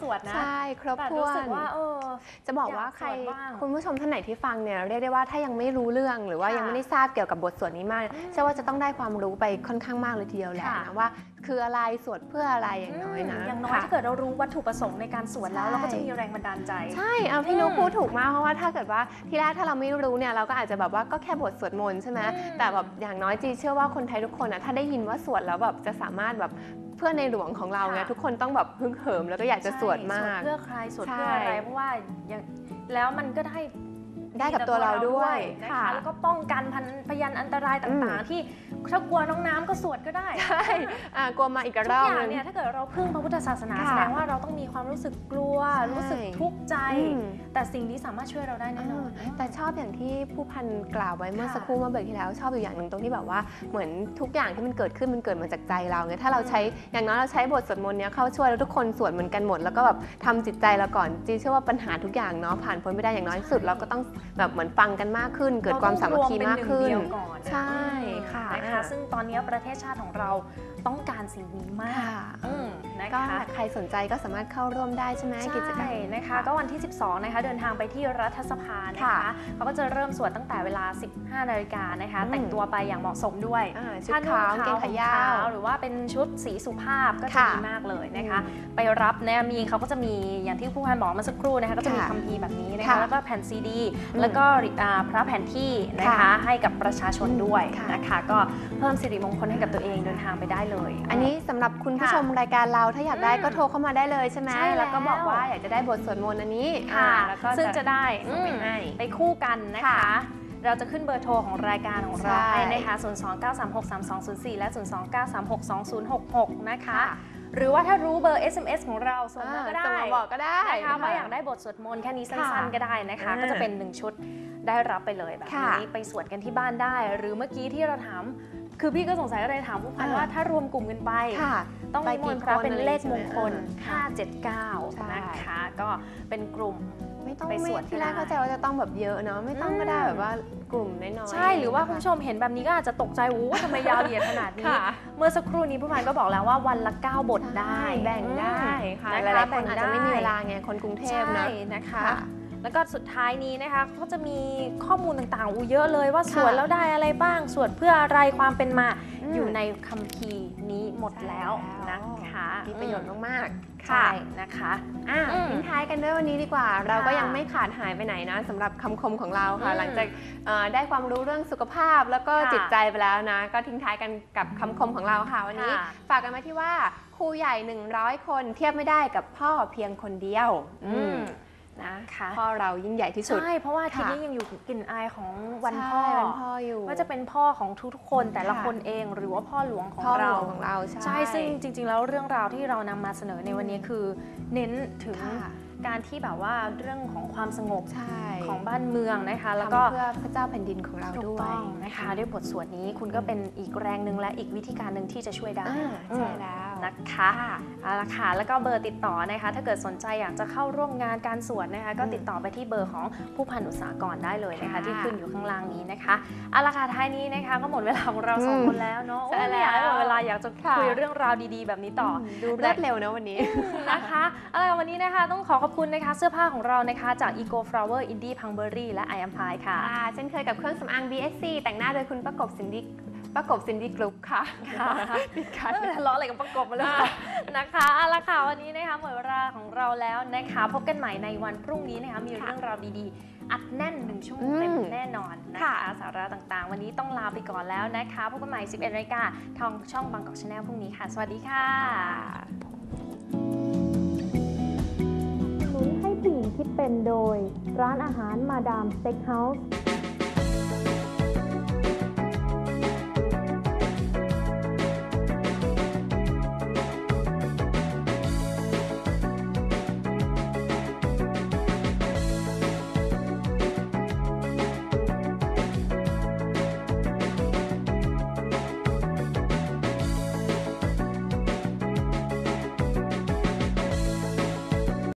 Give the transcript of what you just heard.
สวดนะ ใช่ครบแต่ถ้วรู้สึนกว่าเออจะบอกว่าอยากใครสวดบ้างคุณผู้ชมท่านไหนที่ฟังเนี่ยเรียกได้ว่าถ้ายังไม่รู้เรื่องหรือว่าค่ะยังไม่ได้ทราบเกี่ยวกับบทสวดนี้มากอืมเชื่อว่าจะต้องได้ความรู้ไปค่อนข้างมากเลยทีเดียวแหละค่ะนะว่า คืออะไรสวดเพื่ออะไรอย่างน้อยนะอย่างน้อยค่ะถ้าเกิดเรารู้วัตถุประสงค์ในการสวดแล้วใช่เราก็จะมีแรงบันดาลใจ ใช่เอาพี่นุ๊กอืมพูดถูกมากเพราะว่าถ้าเกิดว่าที่แรกถ้าเราไม่รู้เนี่ยเราก็อาจจะแบบว่าก็แค่บทสวดมนต์ใช่ไหมอืมแต่แบบอย่างน้อยจีเชื่อว่าคนไทยทุกคนนะถ้าได้ยินว่าสวดแล้วแบบจะสามารถแบบเพื่อในหลวงของเราเนี่ยค่ะ ทุกคนต้องแบบฮึ่งเหิมแล้วก็อยากจะสวดมาใช่กสวดเพื่อใครสวดเพื่อใช่อะไรเพราะว่าอย่างแล้วมันก็ได้ ได้กับตัวเราด้วยนะค่ะคะแล้วก็ป้องกันพันพยันอันตรายต่างๆ ที่ถ้ากลัวน้องน้ำก็สวดก็ได้ใช่อะกลัวมาอีกทุรกอบอย่านึงงเนี่ยถ้าเกิดเราพึ่งพระพุทธศาสนาค่ะแสดงว่าเราต้องมีความรู้สึกกลัวใช่รู้สึกทุกข์ใจอืมแต่สิ่งนี้สามารถช่วยเราได้แน่นอนแต่ชอบอย่างที่ผู้พันกล่าวไว้เมื่อค่ะสักครู่เมื่อเบรกที่แล้ว ชอบอยู่อย่างหนึ่งตรงที่แบบว่าเหมือนทุกอย่างที่มันเกิดขึ้นมันเกิดมาจากใจเราไงถ้าเราใช้อย่างน้อยเราใช้บทสวดมนต์เนี้ยเข้าช่วยแล้วทุกคนสวดเหมือนกันหมด แล้วก็แบบทำจิตใจเราก่อนจีเชื่อว่าปัญหาทุกอย่างเนาะผ่านพ้นไปได้อย่างน้อยที่สุดเราก็ต้องแบบเหมือนฟังกันมากขึ้น เกิดความสามัคคีมากขึ้นเรต้องรวมเป็นหนึ่งเดียวก่อนใช่ค่ะนะคะซึ่งตอนนี้ประเทศชาติของเราต้องการสิ่งนี้มาก ค่ะอืมนะก็คะใครสนใจก็สามารถเข้าร่วมได้ใช่ไหมกิจกรรใช่มนะคะ ก็วันที่ 12 นะคะ เดินทางไปที่รัฐสภานะคะค่ะเขาก็จะเริ่มสวดตั้งแต่เวลา 15 นาฬิกานะคะ อืมแต่งตัวไปอย่างเหมาะสมด้วยอ่าชุดถ้านุ่ขาวงเกงขายาวห่มหรือว่าเป็นชุดสีสุภาพก็จะค่ะดีมากเลยนะคะ ไปรับเนี่ยมีเขาก็จะมีอย่างที่ผู้พันบอกเมื่อสักครู่นะคะก็จะมีค่ะคัมภีร์แบบนี้นะคะ ค่ะแล้วก็แผ่นซีดีอืมแล้วก็อ่าพระแผ่นที่นะคะ ค่ะให้กับประชาชนด้วยค่ะ นะคะ ก็เพิ่มสิริมงคลให้กับตัวเองเดิ นทางไปได้เลย อันนี้สำหรับคุณผู้ค่ะชมรายการเราถ้าอยากได้อืมก็โทรเข้ามาได้เลยใช่ไหมใช่แล้วแล้วก็บอกว่าอยากจะได้บทสวดมนต์อันนี้ค่ะอ่าแล้วก็ซึ่งจะได้ส่งไปอืมให้ ไปคู่กันนะคะ ค่ะเราจะขึ้นเบอร์โทรของรายการของเราใช่ให้นะคะ 029363204 และ 029362066 นะคะ หรือว่าถ้ารู้เบอร์ SMS ของเราส่งมาก็ได้ส่งมาบอกก็ได้นะคะว่าอยากได้บทสวดมนต์แค่นี้สั้นค่ะๆก็ได้นะคะอ่าก็จะเป็น 1 ชุดได้รับไปเลยแบบค่ะนี้ไปสวดกันที่บ้านได้ หรือเมื่อกี้ที่เราถามคือพี่ก็สงสัยก็เลยถามผู้พันอ่าว่าถ้ารวมกลุ่มกันไปค่ะต้องไปมีมกี่นต์พระคนเป็นอะไรเลขมงคลใช่ไหมอ่า579ใช่นะคะ ก็เป็นกลุ่ม ไม่ต้องไปสไม่วดที่แรกก็ได้เข้าใจว่าจะต้องแบบเยอะเนาะไม่ต้องก็ได้อืมแบบว่ากลุ่มน้อยๆใช่หรือว่าคุณผู้ชมเห็นแบบนี้ก็อาจจะตกใจโอ้ทำไมยาวเหยียดขนาดนี้ค่ะเมื่อสักครู่นี้ผู้พันก็บอกแล้วว่าวันละ 9 บทได้แบ่งได้ค่ะอืมหนะคะลายๆคแบ่นงอาจจะไม่มีได้เวลาไงคนกรุงเทพนะใช่นะคะค่ะแล้วก็สุดท้ายนี้นะคะก็จะมีข้อมูลต่างๆอูเยอะเลยว่าสวดค่ะแล้วได้อะไรบ้างสวดเพื่ออะไรความเป็นมาอืมอยู่ในคัมภีร์นี้หมดแล้ว ใช่นะแล้วคะมีประโยชน์มากๆใช่นะคะอะอืมทิ้งท้ายกันด้วยวันนี้ดีกว่า เราก็ค่ะยังไม่ขาดหายไปไหนนะสำหรับคำคมของเราค่ะ อืมหลังจากเอ่อได้ความรู้เรื่องสุขภาพแล้วก็ค่ะจิตใจไปแล้วนะ ก็ทิ้งท้ายกันกับคำคมของเราค่ะ วันนี้ค่ะ ฝากกันมาที่ว่าครูใหญ่ 100 คนเทียบไม่ได้กับพ่อเพียงคนเดียวอืม นะค่ะพ่อเรายิ่งใหญ่ที่สุด ใช่ เพราะว่าอาทีค่ะนี้ยังอยู่กลิ่นอายของวันพ่อใช่วันพ่ออยู่ว่าจะเป็นพ่อของทุกๆคนแต่ละค่ะคนเองหรือว่าพ่อหลวงของพ่อหลเราวงของเราใช่ใช่ซึ่งจริง ๆ แล้วเรื่องราวที่เรานำมาเสนอในวันนี้คือ เน้นถึงค่ะการที่แบบว่าเรื่องของความสงบใช่ของบ้านเมืองนะคะ แล้วก็ทำเพื่อพระเจ้าแผ่นดินของเราถูกด้วยต้องนะคะ ด้วยบทสวดนี้คุณก็เป็นอีกแรงหนึ่งและอีกวิธีการหนึ่งที่จะช่วยได้อ่าใช่แล้ว นะคะเอาละค่ะแล้วก็เบอร์ติดต่อนะคะ ถ้าเกิดสนใจอยากจะเข้าร่วมงานการสวดนะคะ ก็อืมติดต่อไปที่เบอร์ของผู้พันอุตสาหกรได้เลยนะคะค่ะที่ขึ้นอยู่ข้างล่างนี้นะคะเอาละค่ะท้ายนี้นะคะ ก็หมดเวลาของเราสองอืมคนแล้วเนาะใช่โอ้ยไม่อยากให้หมดแล้วเวลาอยากจะค่ะคุยเรื่องราวดีๆ แบบนี้ต่อมดูรวดเร็วนะวันนี้นะคะเอาละค่ะวันนี้นะคะต้องขอขอบคุณนะคะ เสื้อผ้าของเรานะคะจาก Eco Flower Indie p u n g b e r r y และ I Am Pie ค่ะค่ะเช่นเคยกับเครื่องสำอาง BSC แต่งหน้าโดยคุณประกบซินดี้ ประกบซินดี้กรุ๊ปค่ะค่ะปิดคันไม่ทะเลาะอะไรกับประกบมาเลยนะคะเอาละค่ะวันนี้นะคะหมดเวลาของเราแล้วนะคะ พบกันใหม่ในวันพรุ่งนี้นะคะมีค่ะเรื่องราวดีๆ อัดแน่นหนึ่งชั่วโมงอืมเต็มแน่นอนนะคะค่ะสาระต่างๆ วันนี้ต้องลาไปก่อนแล้วนะคะพบกันใหม่ 11นาฬิกาทางช่องบางกอกชาแนลพรุ่งนี้ค่ะ สวัสดีค่ะหนุนให้ผู้หญิงคิดเป็นโดย ร้านอาหารมาดามสเต็กเฮาส์